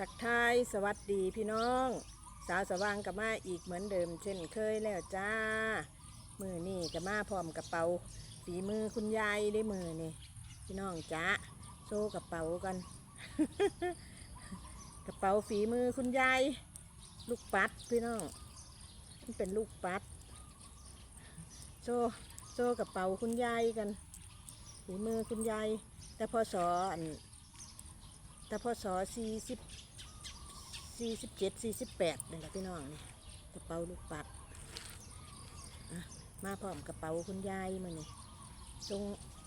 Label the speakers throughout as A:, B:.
A: ทักทายสวัสดีพี่น้อง สาวสว่างกับมาอีกเหมือนเดิม เช่นเคยแล้วจ้า มือนี่กับมาพร้อมกระเป๋าฝีมือคุณยายได้มือนี่พี่น้องจ้าโชว์กระเป๋ากัน กระเป๋าฝีมือคุณยายลูกปัดพี่น้องมันเป็นลูกปัดโชว์โชว์กระเป๋าคุณยายกันฝีมือคุณยายแต่พอสอน แต่พศสี่สิบสี่สิบเจ็ดสี่สิบแปดนี่แหละพี่น้องนี่กระเป๋าลูกปัดมาพร้อมกระเป๋าคุณยายมานี่ทรง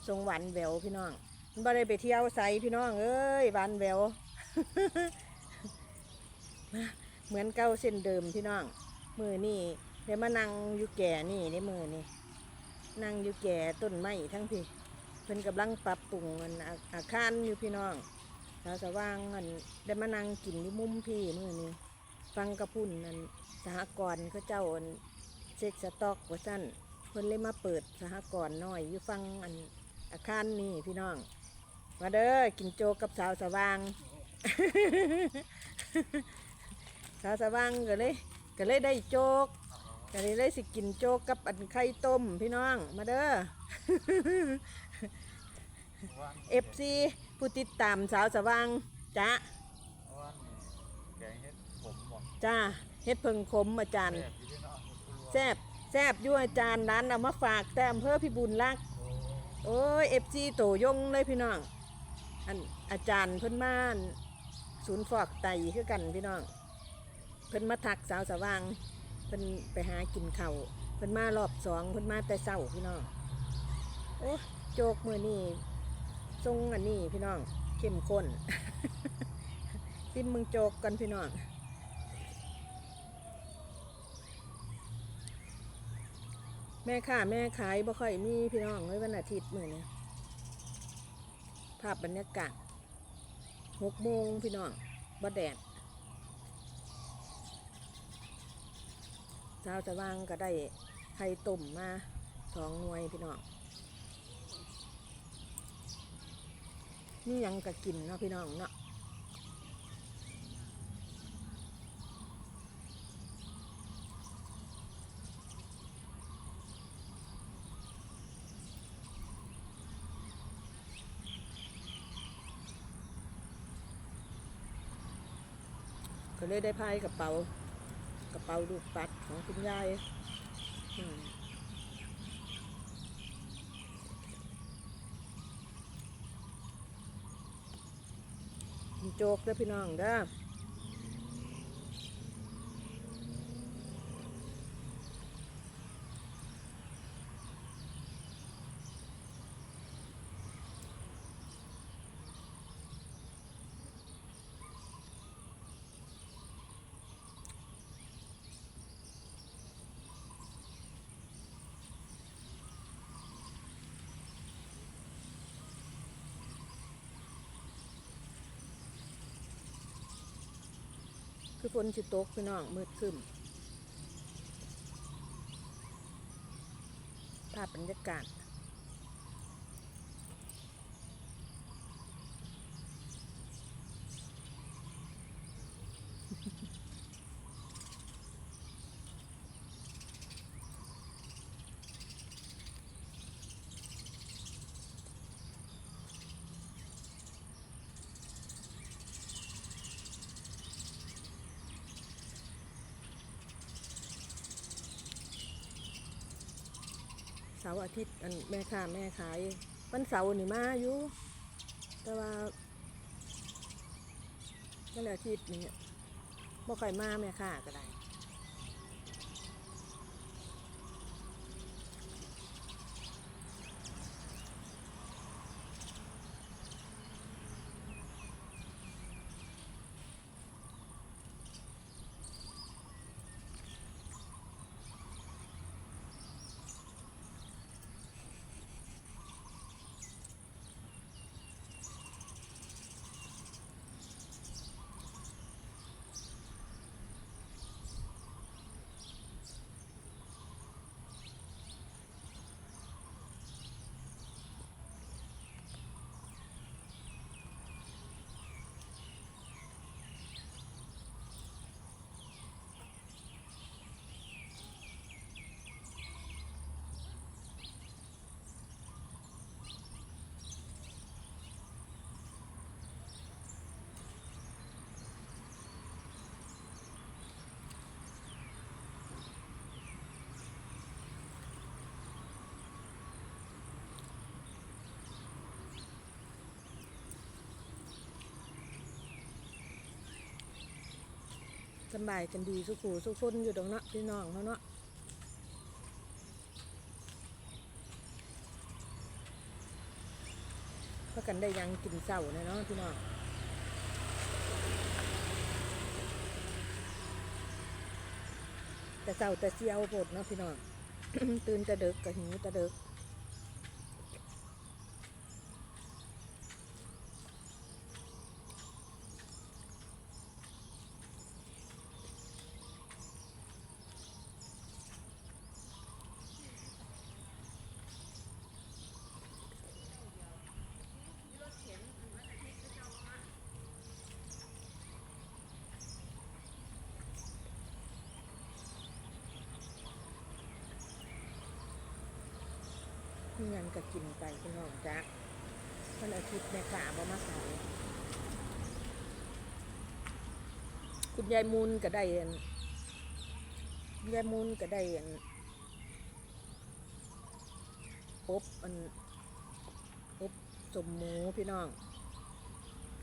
A: ทรงหวานแหววพี่น้องมันบ่ได้ไปเที่ยวใส่พี่น้องเอ้ยหวานแหววเหมือนเก้าเส้นเดิมพี่น้อง มือนี่เดี๋ยวมานั่งอยู่แก่นี่ในมือนี่นั่งอยู่แก่ต้นไม้ทั้งพี่เพิ่นกำลังปรับปรุงอันอาคารอยู่พี่น้องาวสว่างอันได้มานั่งกินที่มุมพี่เมื่อนี้ ฟังกระพุ่นนั่นสหกรณ์เขาเจ้าอันเซ็กสต็อกว่าสั้นเพิ่นเลยมาเปิดสหกรณ์น้อยอยู่ฟังอันอาคารนี่พี่น้อง มาเด้อกินโจกกับสาวสว่าง สาวสว่างก็เลยก็เลยได้โจกก็เลยเลยสิกินโจกกับอันไข่ต้มพี่น้อง มาเด้อเอฟซี ผู้ติดตามสาวสว่างจ้า
B: ว่านี่แกงเห็ดผมบอก
A: จ้าเฮ็ดเพิงขมอาจารย์
B: แซ่บอยู่ด้วยเนาะคุณรู้
A: แซบแซบอยู่อาจารย์ร้านเอามาฝากแต่อำเภอพิบูลรักษ์
B: โอ้
A: โอ้ยเอฟซีโตยงเลยพี่น้องอันอาจารย์เพิ่นมาอั่นศูนย์ฟอกไตคือกันพี่น้อง เพิ่นมาทักสาวสว่างเพิ่นไปหากินข้าวเพิ่นมารอบสองเพิ่นมาแต่เช้าพี่น้องโอ้โจกมือนี่ ทรงอันนี้พี่น้องเข้มข้นซิมมึงโจกกันพี่น้องแม่ค้าแม่ขายบ่ค่อยมีพี่น้องเลยวันอาทิตย์มือนี้ภาพบรรยากาศหกโมงพี่น้องบ่แดดเช้าจะว่างก็ได้ไข่ต้มมาสองหน่วยพี่น้อง นี่ยังก็กินเนาะพี่น้องเนาะก็เลยได้พายกระเป๋ากระเป๋าลูกปัดของคุณยายอืมกิน โจกเด้อพี่น้องเด้อ คือฝนสิตกพี่น้องมืดขึ้นภาพบรรยากาศาร์อาทิตย์อันแม่ค้าแม่ขายวันเสาร์นี่มาอยู่แต่ว่าวันอาทิตย์นี่บ่ค่อยมาแม่ค้าก็ได้ สำบายกันดีสุขูสุขคนอยู่ตรงเนาะพี่น้องเขาเนาะเพราะกันได้ยังกินเศร้าเนี่ยเนาะพี่น้องแต่เศร้าแต่เสียวโพดเนาะพี่น้องตื่นแต่เด็กก็หิวแต่เด็ก มีหยังก็กินไปพี่น้องจ้ะวันอาทิตย์แม่กาบ่มาขายคุณยายมูลก็ได้อันคุณยายมูลก็ได้อันอบอันอบสมหมูพี่น้อง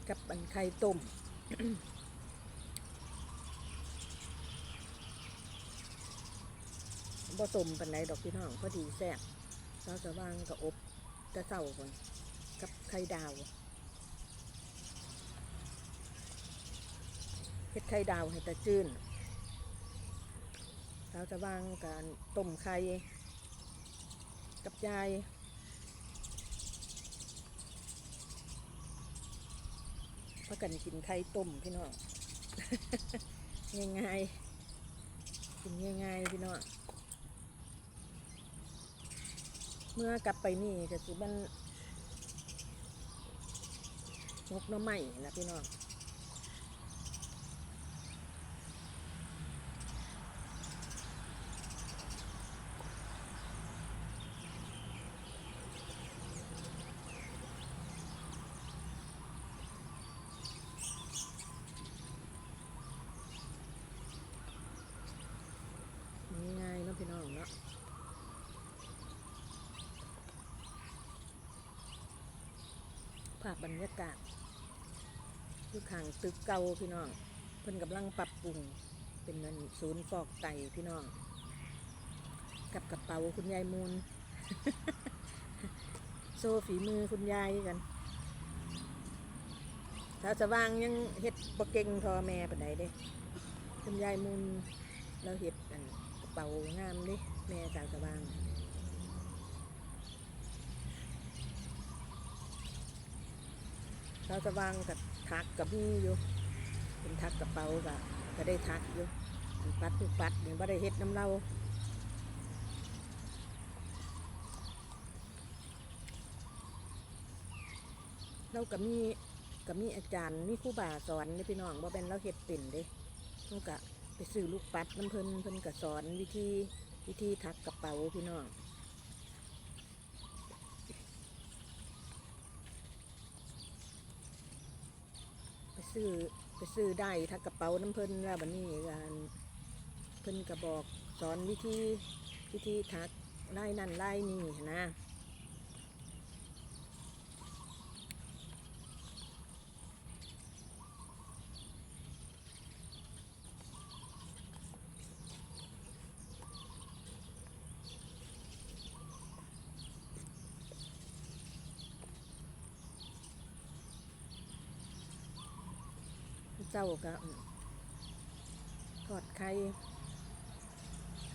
A: กับอันไข่ต้มบ่ต้มปันไหนดอกพี่น้องพอดีแซ่บ เราจะวางกับอบจะเศร้าก่อนกับไข่ดาวเฮ็ดไข่ดาวให้ตาจื้นเราจะวางการต้มไข่กับยายพากันกินไข่ต้มพี่น้องง่ายๆกินง่ายๆพี่น้อง เมื่อกลับไปนี่ก็คือมันนกน้ำใหม่ละพี่น้องายๆเนาะพี่น้องเนาะ ภาพ บรรยากาศอยู่ข้างตึกเก่าพี่น้อง เพิ่นกำลังปรับปรุง เป็นนั่นศูนย์ฟอกไตพี่น้อง กับกระเป๋าคุณยายมูล โซ่ฝีมือคุณยายกันถ้าจะวางยังเฮ็ดบะเก่งทอแม่ปานใดเด้คุณยายมูลเราเฮ็ดอันกระเป๋างามเด้แม่จากสว่าง เราจะวางกับทักกับนี่อยู่เป็นทักกระเป๋ากับก็ได้ทักอยู่ปัดทุกปัดเนี่ยว่าได้เฮ็ดน้ำเราเรากับมีกับมีอาจารย์มีครูบาสอนนี่พี่น้องว่าเป็นเราเฮ็ดเป็นเด้เรากะไปซื้อลูกปัดน้ำเพลินเพลินก็สอนวิธีวิธีทักกระเป๋าพี่น้อง ซื้อไปซื้อได้ถ้ากระเป๋าน้ำเพิ่นแล้วบันนี้การเพิ่นกระบอกสอนวิธีวิธีทักไล่นั่นไล่นี่นะ เจ้าก็ทอดไข่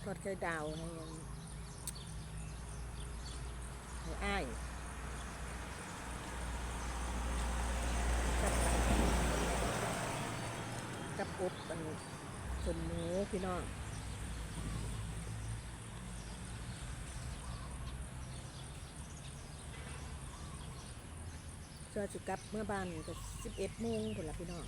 A: ทอดไข่ดาวให้ให้อ้ายกับกับอบอันสมหมูพี่น้องเจ้าจุกับเมื่อบ้านก็สิบเอ็ดโมงผลละพี่น้อง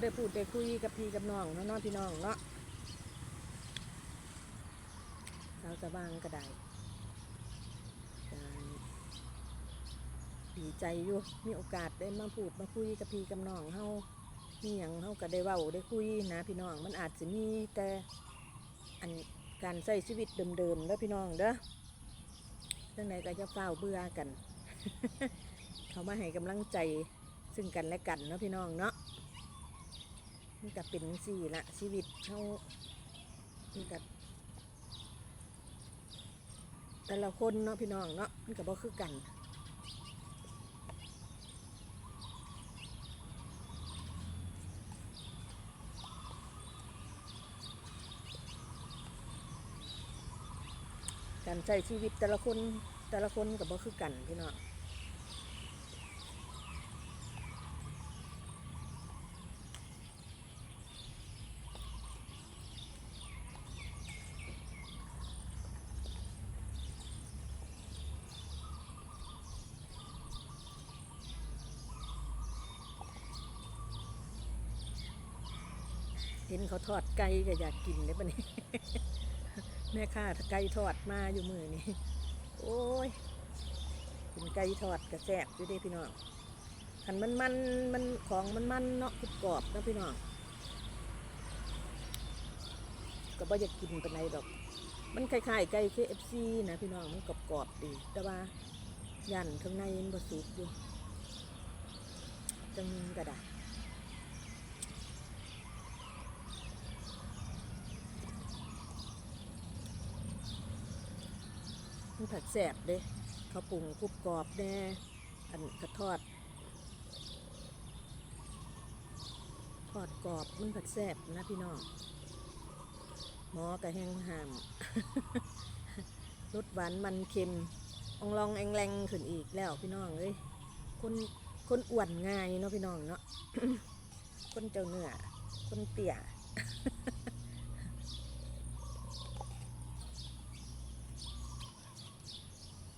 A: ได้พูดได้คุยกับพี่กับน้องเนาะเนาะพี่น้องเนาะสาวสว่างก็ได้ดีใจอยู่มีโอกาสได้มาพูดมาคุยกับพี่กับน้องเฮามีหยังเฮาก็ได้เว้าได้คุยนะพี่น้องมันอาจจะมีแต่อันการใช้ชีวิตเดิมๆเด้อพี่น้องเด้อจังไหนก็จะเฝ้าเบื่อกัน เขามาให้กำลังใจซึ่งกันและกันเนาะพี่น้องเนาะ นี่ก็เป็นสี่ละชีวิตเขานี่ก็แต่ละคนเนาะพี่น้องเนาะมันก็บ่คือกันการใช้ชีวิตแต่ละคนแต่ละคนก็บ่คือกันพี่น้อง ทอดไก่ก็อยากกินเลยปะนี่แม่ค้าไก่ทอดมาอยู่มือนี่โอ้ยกินไก่ทอดกระแซบอยู่ด้พี่น้องขันมันมันมันของมันมันเนาะกรุบกรอบนะพี่น้องก็บ่อยากกินปานใดดอก มันคล้ายๆไก่ KFC นะพี่น้องมันกรอบๆดี แต่ว่า ยันข้างในมันบ่สุกอยู่จังก็ได้ มันผัดแสบเด้เขาวปรุงกรุบกรอบแน่อันกระทอด ทอดกรอบมันผัดแสบนะพี่น้องหมอกระแหงหามรสหวานมันเค็มองลองแองแรงขึ้นอีกแล้วพี่น้องเอ้ยคนคนอ้วนง่ายเนาะพี่น้องเนาะคนเจ้าเนื้อคนเตี่ย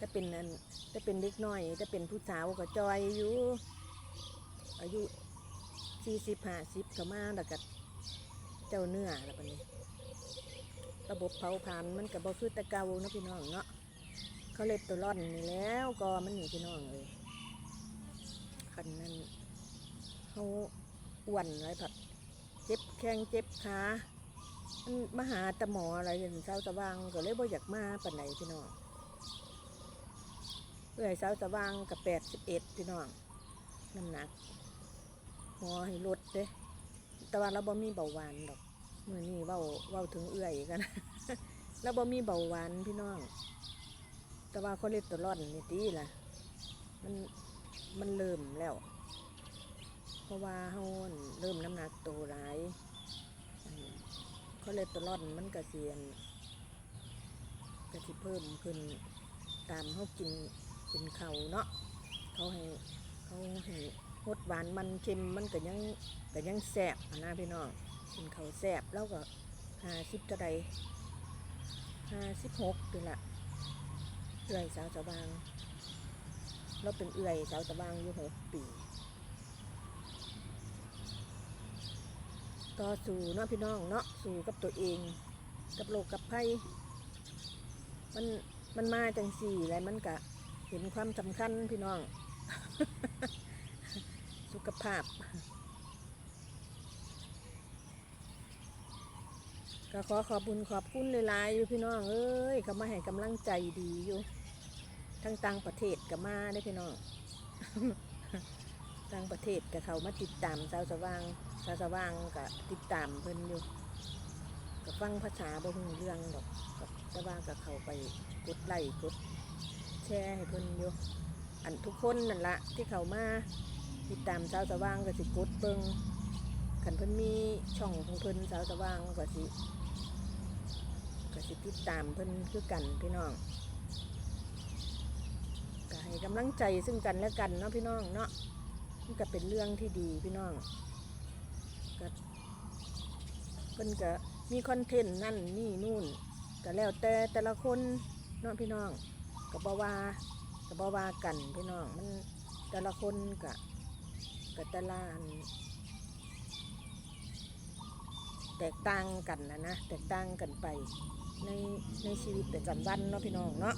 A: ถ้าเป็นอันถ้าเป็นเด็กน้อยถ้าเป็นผู้สาวก็จอยอยู่อายุสี่สิบห้าสิบก็มาแล้วก็เจ้าเนื้อแล้วปนี้ ระบบเผาผลาญมันกับบ่คือตะเกาเนาะพี่น้องเนาะเขาเลยตัวร่อนนี่แล้วก็มันหนีพี่น้องเลยคันนั้นเขาอ้วนไรผัดเจ็บแข้งเจ็บขามันมาหาตะหมออะไรอย่างเช้าสว่างก็เลยบ่อยากมาปานไหนพี่น้อง เอื้อยสาวสว่างกับแปดสิบเอ็ดพี่น้องน้ำหนักหอให้ลดเด้แต่ว่าเราบ่มีเบาหวานดอกเมื่อนี้เว้าเว้าถึงเอื้อยกันเราบ่มีเบาหวานพี่น้อง แต่ว่าคอเลสเตอรอลนี่ตีล่ะ มันมันเริ่มแล้ว เพราะว่าเฮาเริ่มน้ำหนักโตหลายคอเลสเตอรอลมันกระเสียนกระสิเพิ่มขึ้นตามเฮากิน กินเขาเนาะเขาให้เขาให้รสหวานมันเค็มมันก็ยังก็ยังแสบนะพี่น้องกินเขาแสบแล้วก็ห้าสิบจะไดห้าสิบหกนี่ละเอื่อยสาวสว่างเราเป็นเอื่อยสาวสว่างอยู่หกปีต่อสู้เนาะพี่น้องเนาะสู้กับตัวเอง กับโลกกับภัยมันมันมาจังสี่แล้วมันกะ เห็นความสำคัญพี่น้อง สุขภาพ ก็ขอขอบคุญขอบคุณหลายๆอยู่พี่น้องเอ้ยเขามาให้กำลังใจดีอยู่ ทั้งต่างประเทศก็มาได้พี่น้องต่างประเทศก็เขามาติดตามสาวสว่างสาวสว่างก็ติดตามเพิ่นอยู่ก็ฟังภาษาบ่ฮู้เรื่องดอกก็แต่ว่าก็เขาไปกดไลค์กด ร์ให้เพิ่นอยู่อันทุกคนนั่นละที่เขามาติดตามสาวสว่างก็สิกดเบิงขันเพิ่นมีช่องของเพิ่นสาวสว่างก็สิก็สิติดตามเพิ่นคือกันพี่น้องก็ให้กำลังใจซึ่งกันและกันเนาะพี่น้องเนาะมันก็เป็นเรื่องที่ดีพี่น้องก็เพิ่นก็มีคอนเทนต์นั่นนี่นู่นก็แล้วแต่แต่ละคนเนาะพี่น้อง กับบว่ากับบว่ากันพี่น้องมันแต่ละคนกับกับแต่ละอันแตกต่างกันนะนะแตกต่างกันไปในในชีวิตประจำวันเนาะพี่น้องเนาะ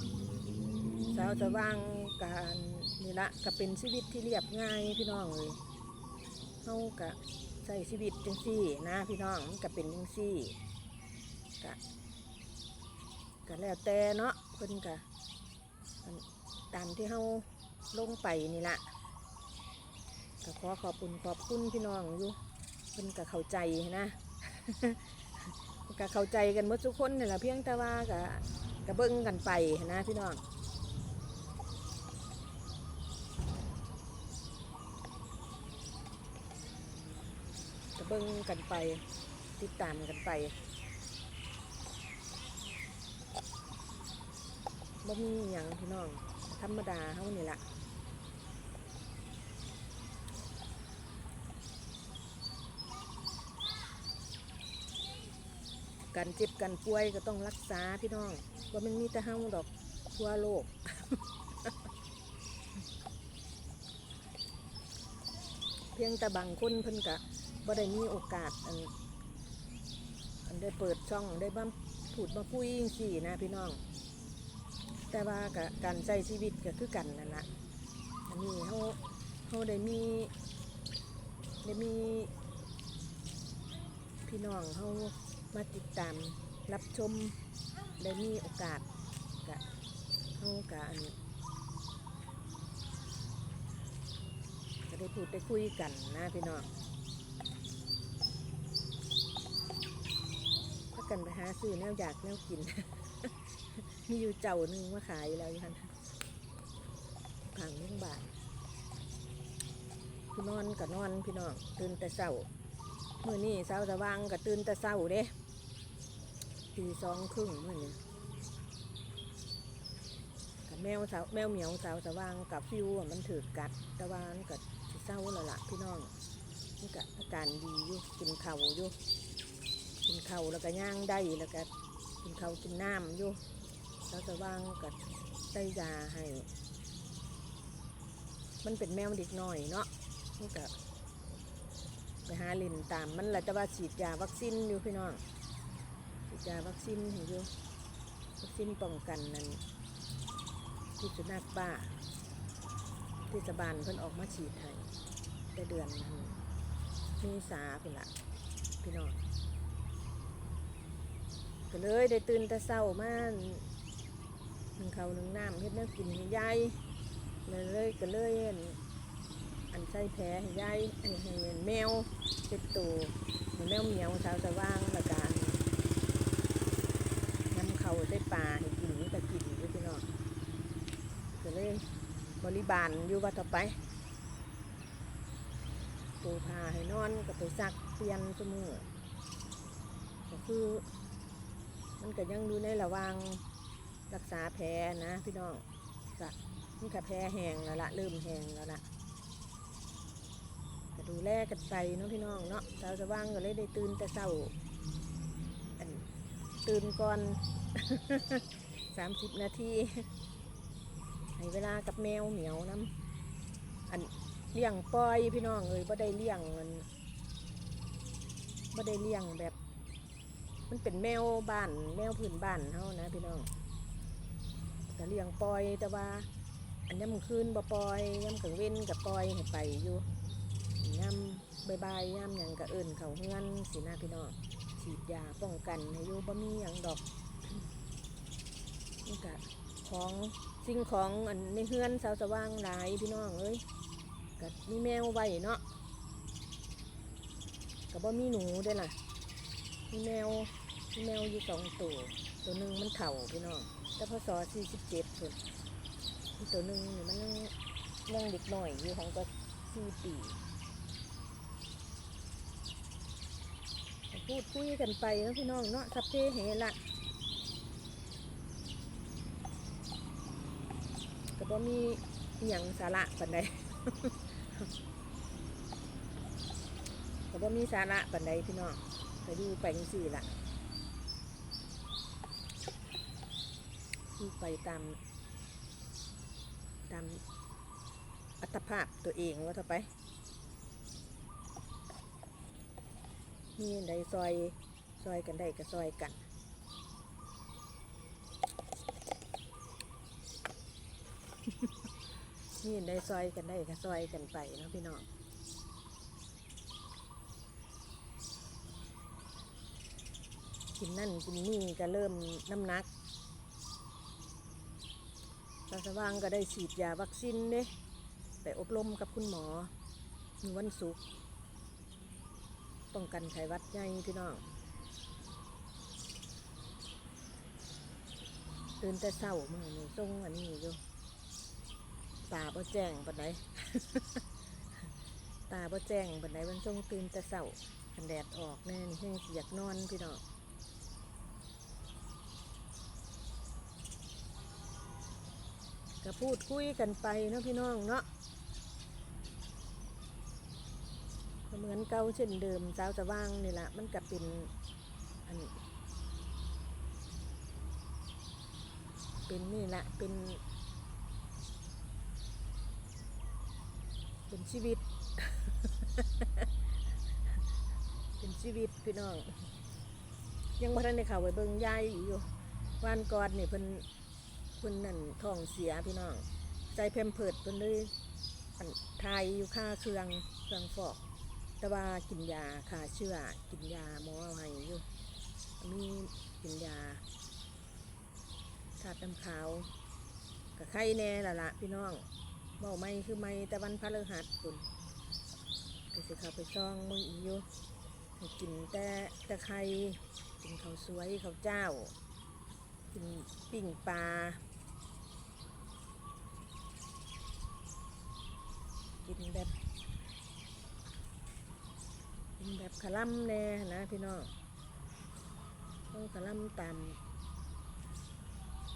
A: สาวจะว่างการนี่ละก็เป็นชีวิตที่เรียบง่ายพี่น้องเลยเฮากะใช้ชีวิตจังซี่นะพี่น้องมันก็เป็นจังซี่กะก็แล้วแต่เนาะเพิ่นกะ ตามที่เฮาลงไปนี่ละก็ขอขอบคุณขอบคุณพี่น้องอยู่เพิ่นก็เข้าใจนะก็เข้าใจกันหมดทุกคนนี่แหละเพียงแต่ว่าก็ก็เบิ่งกันไปนะพี่น้องก็เบิ่งกันไป ติดตามกันไป บ่มีอย่างพี่น้อง ธรรมดาเฮานี่แหละการเจ็บกันป่วยก็ต้องรักษาพี่น้องว่ามันมีแต่เฮาดอกทั่วโลก เพียงแต่บางคนเพิ่นกะบ่ได้มีโอกาสอันอันได้เปิดช่องได้บ้าพูดมาคุยจังซี่นะพี่น้อง แต่ว่ากะการใช้ชีวิตก็คือกันนั่นแหละอันนี้เขาเขาได้มีได้มีพี่น้องเขามาติดตามรับชมได้มีโอกาสกะเขากะอันก็ได้พูดได้คุยกันนะพี่น้องถ้ากันไปหาซื้อแนวอยากแนวกิน มีอยู่เจ้าหนึ่งมาขายแล้วยันผังเรื่งบาทพี่นอนกับนอนพี่น้องตื่นแต่เช้าเมื่อนี้เช้าสว่างกับตื่นแต่เช้าเด้ตีสองครึ่งเมื่อนี้กับแมวสาวแมวเหมียวสาวสว่างกับฟิวมันถือกัดตะวันกับเศร้าล้วล่ะพี่น้องมันกับอาการดีอยู่กินเข่าวอยู่กินเข่าวแล้วก็ย่างได้แล้วก็กินข้าวกินน้ำอยู่ เราจะวางกับใส่ยาให้ มันเป็นแมวเด็กน้อยเนาะมันก็ไปหาลินตามมันแหละแต่ว่าฉีดยาวัคซีนอยู่พี่น้องฉีดยาวัคซีนให้อยู่วัคซีนป้องกันนั่นพิษสุนัขบ้าเทศบาลเพิ่นออกมาฉีดให้แต่เดือนนั้นมีสาเป็นละพี่น้องก็เลยได้ตื่นแต่เช้ามาก หนึ่งเขาหนึ่งน้ำเฮ็ดแนวกินให้ยายเลยเลยก็เลยอั่นอันใส่แผลให้ยายอันให้แมวเป็นตัวเหมือนแมวเหมียวสาวสว่างล้วกันนำเขาใส่ปลาให้กินนี่ก็กินอยู่พี่น้องก็เลยบริบาลอยู่ว่าต่อไปปูพาให้นอนก็ไปซักเปลี่ยนสมือก็คือ มันก็ยังอยู่ในระว่าง รักษาแผลนะพี่น้องก็มันก็แผลแห้งแล้วละเริ่มแห้งแล้วละก็ดูแลกันไปเนาะพี่น้องเนาะเช้าจะว่างก็เลยได้ตื่นแต่เช้าตื่นก่อนสามสิบนาทีให้เวลากับแมวเหมียวน้ำอันเลี้ยงปล่อยพี่น้องเอ้ยบ่ได้เลี้ยงมันบ่ได้เลี้ยงแบบ มันเป็นแมวบ้านแมวพื้นบ้านเขานะพี่น้อง เลี้ยงปล่อยแต่ว่า อันย่ำคืนบ่ปล่อยย่ำกลางเว้นกับปล่อยให้ไปอยู่ย่ำบายบายย่ำหยังกับเอิญเขาเฮือนสีหน้าพี่น้องฉีดยาป้องกันให้อยู่บ่มีหยังดอกนี่กะของสิ่งของอันในเฮือนสาวสว่างหลายพี่น้องเอ้ยกับมีแมวไว้เนาะกับบ่มีหนูด้วยล่ะมีแมวมีแมวอยู่สองตัว ตัวหนึ่งมันเข่าพี่น้องแต่พศสี่สิบเจ็ดคนอีกตัวหนึ่งนี่มันยังยังเด็กหน่อยอยู่ของก็สี่ปีพูดคุยกันไปเนาะพี่น้องเนาะสัพเพเหระก็บ่มีอหย่างสาระปันใดก็บ่มีสาระปันใดพี่น้องก็อยู่ไปจังสี่ละ อยู่ไปตาม ตามอัตภาพตัวเองว่าเถอไปมีอันใดซอยซอยกันได้ก็ซอยกันนี่ได้ซอยกันได้ก็ซอยกันไปเนาะพี่น้องกินนั่นกินนี่ก็เริ่มน้ำหนัก สว่างก็ได้ฉีดยาวัคซีนเด้ไปอบรมกับคุณหมอมีวันศุกร์ป้องกันไข้หวัดใหญ่พี่น้องตื่นแต่เช้ามื่อนี้ส่งอันนี้อยู่ตาบ่แจ้งปานใดตาบ่แจ้งปานใดมันส่งตื่นแต่เช้าคันแดดออกแน่นี่แห้งสิอยกนอนพี่น้อง ก็พูดคุยกันไปเนาะพี่น้องเนาะเหมือนเก่าเช่นเดิมสาวสว่างนี่แหละมันก็เป็นอันเป็นนี่แหละเป็น เป็นชีวิต เป็นชีวิตพี่น้อง ยังบ่ทันได้ข้าวไปเบิ่งยายอยู่วันก่อนนี่เพิ่น พิ่นนั่นท้องเสียพี่น้องใจเพมเพิดเพิ่นเลยทายอยู่ค่าเครื่องเครื่องฟอก แต่ว่ากินยาฆ่าเชื้อกินยาหมอเอาให้อยู่มีกินยาธาตุน้ำขาวกับไข้แน่ละละพี่น้องเบาไม่คือไม่แต่วันพระฤหัสคุณก็สิเข้าไปซองมึงอีอยู่กินแต่แต่ไข่กินข้าวสวยข้าวเจ้า กินปิ้งปลา กินแบบ กินแบบขล่ำแน่นะพี่น้องต้องขล่ำตาม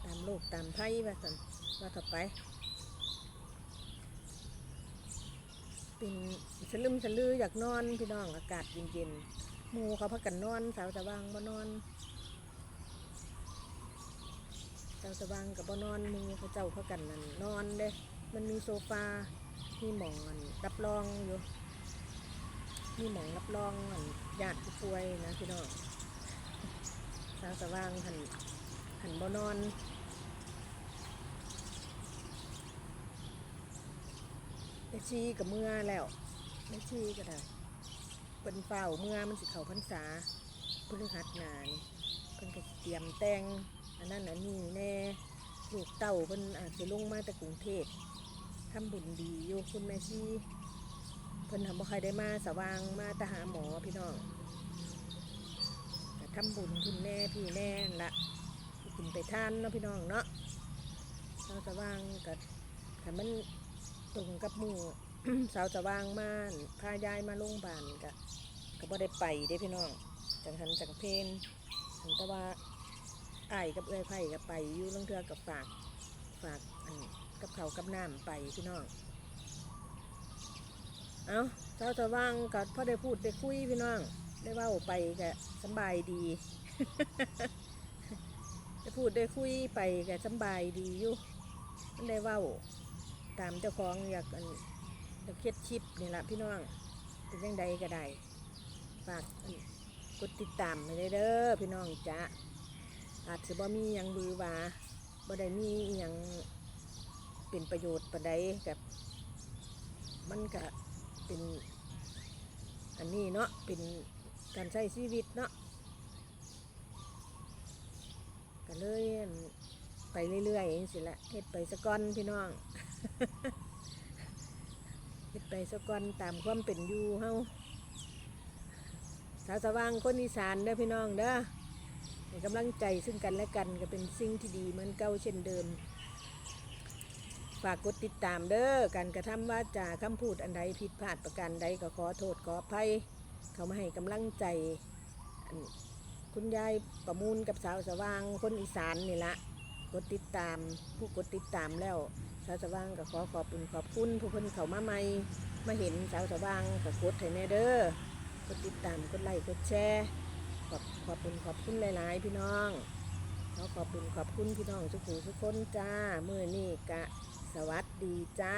A: ตามโลกตามไพ่ว่าสันว่าต่อไป เป็นสลึมสลืออยากนอนพี่น้องอากาศเย็นๆหมูเขาพักกันนอนสาวตะวางบ่นอนเจ้าสว่างกับบนอนมือเขาเจ้าเขากันนั่นนอนเด้ มันมีโซฟา มีหมองอันรับรองอยู่มีหมองรับรองอันญาติผู้ป่วยนะพี่น้องเจ้าสว่างหันหันบนอนแม่ชีกับเมื่อแล้วแม่ชีก็ได้เป็นเฝ้าเมื่อมันสิเขาพรรษาพฤหัสนานเพิ่นก็เตรียมแต่งอันนั้นอันนี้แน่ลูกเต่าเพิ่นอาจจะลงมาแต่กรุงเทพ ทำบุญดีอยู่คุณแม่ชีเพิ่นทำบ่ใครได้มาสว่างมาต่หาหมอพี่น้องทำบุญคุณแน่พี่แน่นั่นละกินไปทานเนาะพี่น้องเนาะสาวสว่างกับถ้ามันตรงกับหมู่สาวสว่างมาพายายมาโรงพยาบาลก็ก็บ่ได้ไปเด้พี่น้องจังหันจังเพนหันแต่ว่าไอ้กับเอ้อยไผ่กับไปอยู่ลางเทือกับฝากฝากอัน กับเขากับน้ำไปพี่น้อง เอาเจ้าจะว่างกับพ่อได้พูดได้คุยพี่น้อง ได้ว่าไปก็สบายดี ได้พูดได้คุยไปก็สบายดีอยู่มันได้ว่าตามเจ้าของอยากอยากเค็ดชิปนี่แหละพี่น้องเป็นยังใดก็ได้ฝากกดติดตามไปเด้อพี่น้องจ้าอาจจะบ่มีหยังบือวาบ่ได้มีอหยัง เป็นประโยชน์ปานใดกับมันก็เป็นอันนี้เนาะเป็นการใช้ชีวิตเนาะก็เลยไปเรื่อยๆอย่างสิละเฮ็ดไปสะก่อนพี่น้องเฮ็ดไปสะก่อนตามความเป็นอยู่เฮาสาวสว่างคนอีสานเด้อพี่น้องเด้อให้กำลังใจซึ่งกันและกันก็เป็นสิ่งที่ดีเหมือนเก่าเช่นเดิม ฝากกดติดตามเด้อการกระทำว่าจาคำพูดอันใดผิดพลาดประการใดก็ขอโทษขออภัย เขามาให้กำลังใจอันคุณยายประมูลกับสาวสว่างคนอีสานนี่ละกดติดตาม ผู้กดติดตามแล้ว สาวสว่างก็ขอขอบคุณขอบคุณผู้คนเขามาใหม่มาเห็นสาวสว่างก็กดให้แน่เด้อกดติดตามกดไลค์กดแชร์ขอบขอบคุณขอบคุณหลาย ๆ พี่น้องขอขอบคุณขอบคุณพี่น้องทุกผู้ทุกคนจ้าเมื่อนี่กะ สวัสดีจ้า